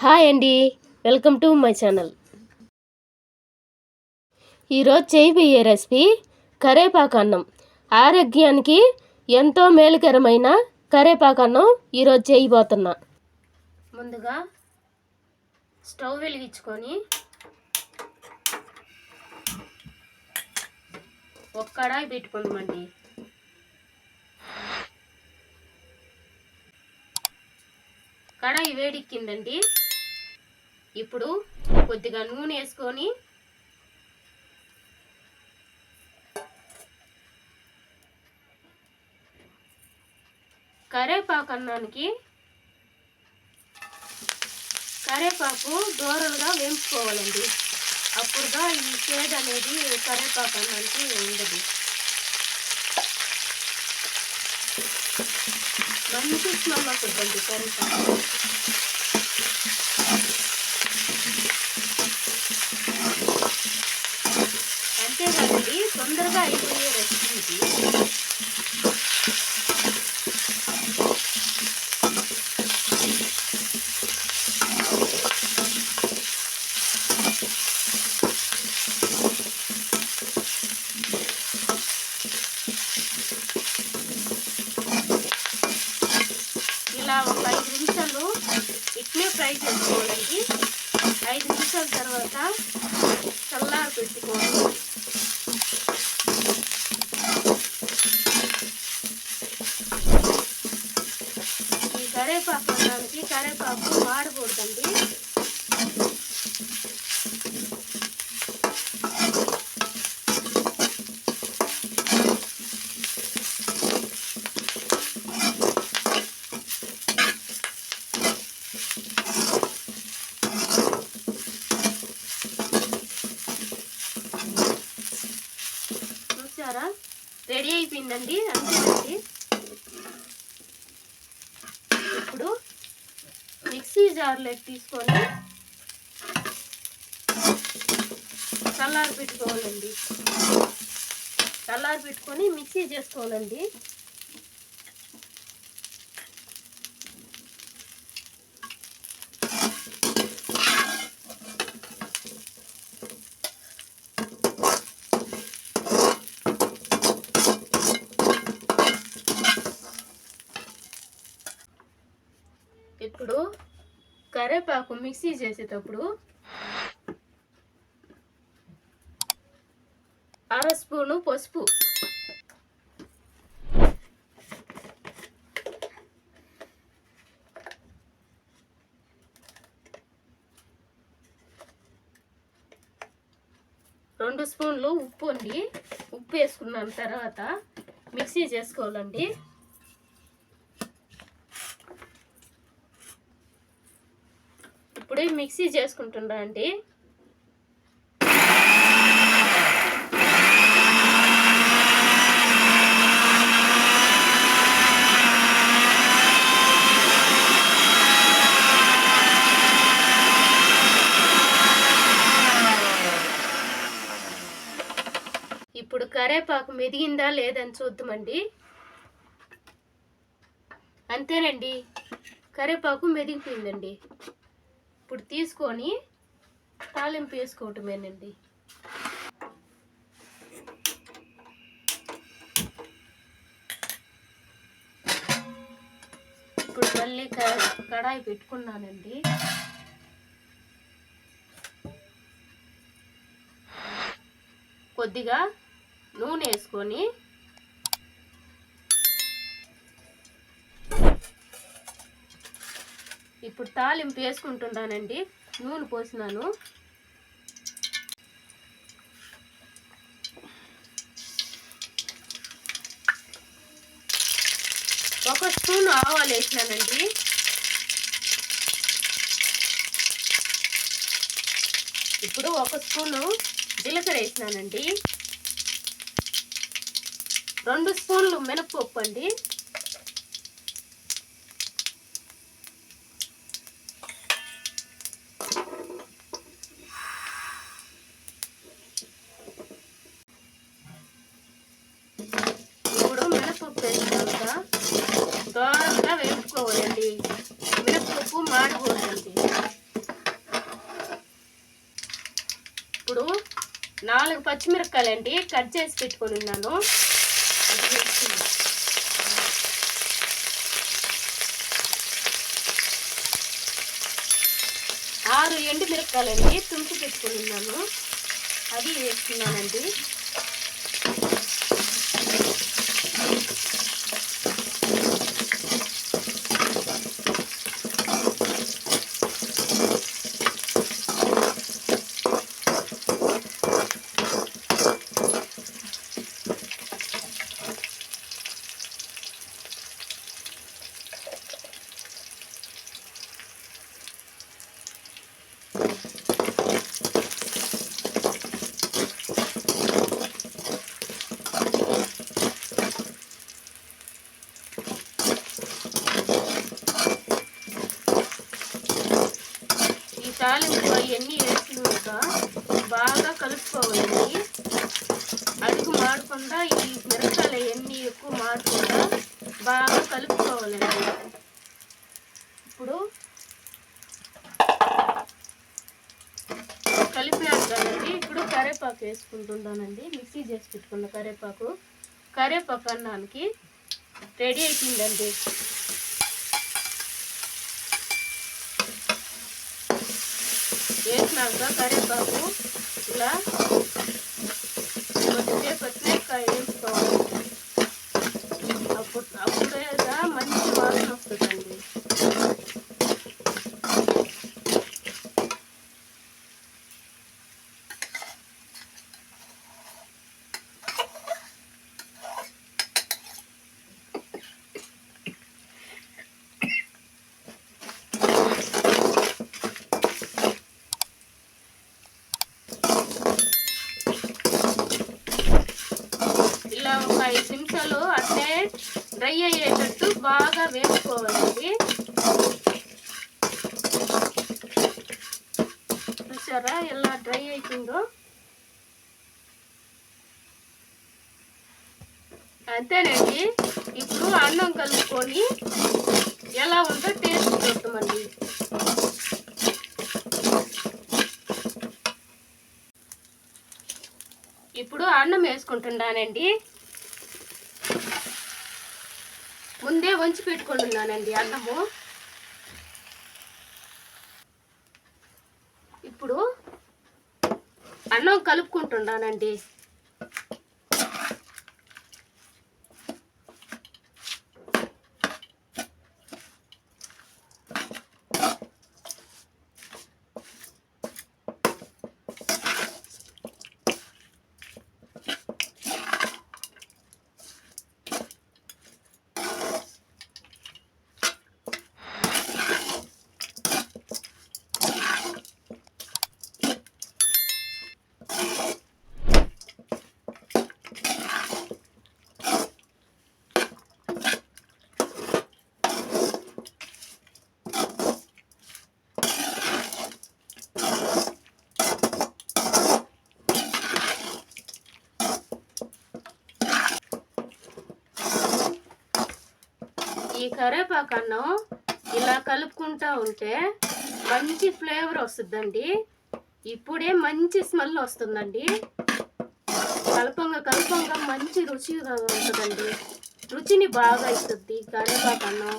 Hi అండి. Welcome to my channel. ఈరోజు చేయబోయే రెసిపీ కరేపాకు అన్నం. ఆరోగ్యానికి ఎంతో మేలుకరమైన కరేపాకు అన్నం ఈరోజు చేయబోతున్నా. ముందుగా స్టవ్ వెలిగించుకొని ఒక కడాయి పెట్టుకుందామండి. కడాయి వేడిక్కిందండి. ఇప్పుడు కొద్దిగా నూనె వేసుకొని కరేపాకు అన్నానికి కరేపాకు దూరలుగా వేయించుకోవాలండి. అప్పుడుగా ఈ షేడ్ అనేది కరేపాకు అన్నానికి ఉండదు. మంచి స్మెల్ వస్తుందండి కరేపాకు అంతేకాదండి తొందరగా అయిపోయే రెసిపీ ఇది ఇలా ఒక ఐదు నిమిషాలు ఇట్లే ఫ్రై చేసుకోవడానికి ఐదు నిమిషాల తర్వాత చల్లారి పెట్టుకోవాలి ఈ కరేపాకు దానికి కరేపాకు వాడకూడదండి చూసారా రెడీ అయిపోయిందండి అంతేనండి. ఇప్పుడు మిక్సీ జార్లోకి తీసుకొని చల్లారి పెట్టుకోవాలండి చల్లారి పెట్టుకొని మిక్సీ చేసుకోవాలండి ఇప్పుడు కరేపాకు మిక్సీ చేసేటప్పుడు అర స్పూను పసుపు. రెండు స్పూన్లు ఉప్పు అండి. ఉప్పు వేసుకున్న తర్వాత మిక్సీ చేసుకోవాలండి. ఇప్పుడు మిక్సీ చేసుకుంటున్నా అండి. ఇప్పుడు కరేపాకు మెదిగిందా లేదని చూద్దామండి. అంతేనండి. కరేపాకు మెదిగిపోయిందండి. ఇప్పుడు తీసుకొని తాలింపు వేసుకోవటమేనండి. ఇప్పుడు మళ్ళీ కడాయి పెట్టుకున్నానండి. కొద్దిగా నూనె వేసుకొని ఇప్పుడు తాలింపు వేసుకుంటున్నానండి. నూనె పోసినాను. ఒక స్పూన్ ఆవాలు వేసినానండి. ఇప్పుడు ఒక స్పూను జీలకర్ర వేసినానండి. రెండు స్పూన్లు మినప్పప్పు అండి. పసుపు వేసినాక దోరగా వేపుకోవాలండి. మినప్పప్పు మాడకూడదండి ఇప్పుడు నాలుగు పచ్చిమిరపకాయలండి కట్ చేసి పెట్టుకొని ఉన్నాను. ఆరు ఎండు మిరపకాయలండి తుంచి పెట్టుకొని ఉన్నాను. అది వేస్తున్నానండి. ఎన్ని ఎక్కువ మాడకుండా బాగా కలుపుకోవాలండి ఇప్పుడు కలిపాను కదండి. ఇప్పుడు కరేపాకు వేసుకుంటున్నానండి. మిక్సీ చేసి పెట్టుకున్న కరేపాకు. కరేపాకు అన్నానికి రెడీ అయిపోయిందండి. వేసినాక కరివేపాకు ఇలా కొద్దిసేపు పచ్చిమిరపకాయ వేసుకోవాలి. అప్పుడు అప్పుడే మంచి వాసన వస్తుందండి ఇలా ఒక ఐదు నిమిషాలు అట్లే డ్రై అయ్యేటట్టు బాగా వేసుకోవాలండి చూసారా ఎలా డ్రై అవుతుందో అంతేనండి. ఇప్పుడు అన్నం కలుపుకొని ఎలా ఉందో టేస్ట్ చూద్దామండి. ఇప్పుడు అన్నం వేసుకుంటున్నానండి. ముందే వంచి పెట్టుకుంటున్నానండి అన్నము. ఇప్పుడు అన్నం కలుపుకుంటున్నానండి. కరేపాకు అన్నం ఇలా కలుపుకుంటూ ఉంటే మంచి ఫ్లేవర్ వస్తుందండి. ఇప్పుడే మంచి స్మెల్ వస్తుందండి. కలపంగా కలపంగా మంచి రుచిగా ఉంటుందండి. రుచిని బాగా ఇస్తుంది కరేపాకు అన్నం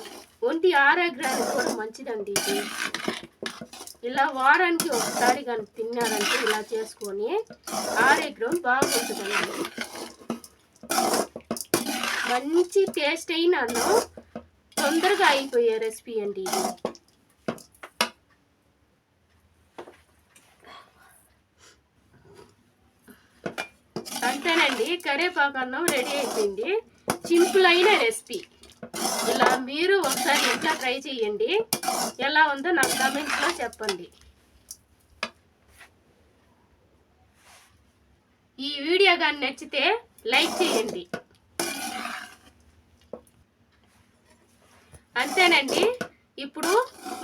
ఒంటి ఆరోగ్యానికి కూడా మంచిదండి ఇది. ఇలా వారానికి ఒకసారి కానీ తిన్నారంటే ఇలా చేసుకొని ఆరోగ్యం బాగుంటుందండి. మంచి టేస్ట్ అయిన అన్నం. తొందరగా అయిపోయే రెసిపీ అండి ఇది. అంతేనండి కరేపాకు అన్నం రెడీ అయిపోయింది. సింపుల్ అయిన రెసిపీ. ఇలా మీరు ఒకసారి ఇంట్లో ట్రై చేయండి ఎలా ఉందో నాకు కామెంట్స్లో చెప్పండి. ఈ వీడియో కానీ నచ్చితే లైక్ చేయండి. అంతేనండి. ఇప్పుడు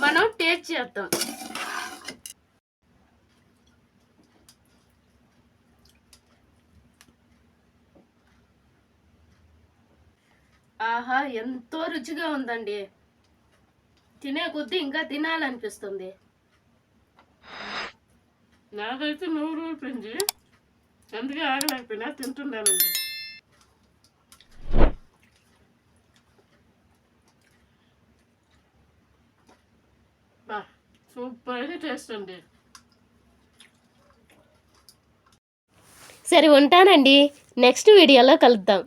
మనం టేస్ట్ చేద్దాం. ఆహా ఎంతో రుచిగా ఉందండి. తినే కొద్దీ ఇంకా తినాలనిపిస్తుంది. నాకైతే నూరు ఊపింది అందుకే ఆగలేకపోయినా తింటున్నానండి. టేస్ట్ అండి సరే ఉంటానండి. నెక్స్ట్ వీడియోలో కలుద్దాం.